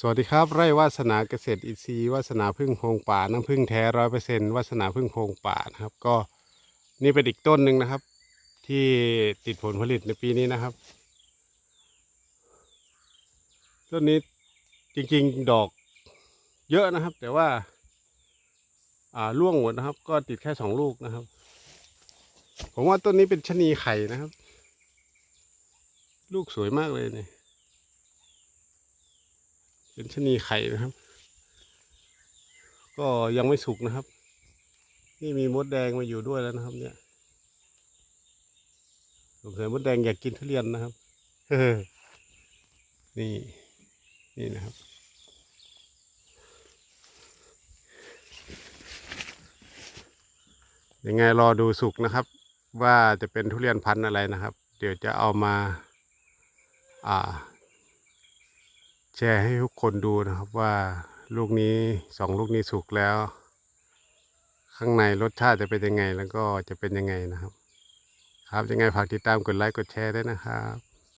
สวัสดีครับ ไร่วาสนาเกษตรอินทรีย์วาสนาพึ่งโพงป่าน้ำพึ่งแท้ร้อยเปอร์เซ็นต์วาสนาพึ่งโพงป่านะครับ ก็นี่เป็นอีกต้นหนึ่งนะครับ ที่ติดผลผลิตในปีนี้นะครับ ต้นนี้จริงๆดอกเยอะนะครับ แต่ว่าอ่าร่วงหมดนะครับ ก็ติดแค่สองลูกนะครับ ผมว่าต้นนี้เป็นชะนีไข่นะครับ ลูกสวยมากเลยเนี่ย เป็นชนีไข่นะครับ ก็ยังไม่สุกนะครับ นี่มีมดแดงมาอยู่ด้วยแล้วนะครับ เนี่ยสงสัยมดแดงอยากกินทุเรียนนะครับนี่นี่นะครับ ยังไงรอดูสุกนะครับ ว่าจะเป็นทุเรียนพันธุ์อะไรนะครับ เดี๋ยวจะเอามา อ่า แชร์ให้ทุกคนดูนะครับว่าลูกนี้สองลูกนี้สุกแล้ว ข้างในรสชาติจะเป็นยังไงแล้วก็จะเป็นยังไงนะครับ ครับยังไงฝากติดตามกดไลค์กดแชร์ด้วยนะครับ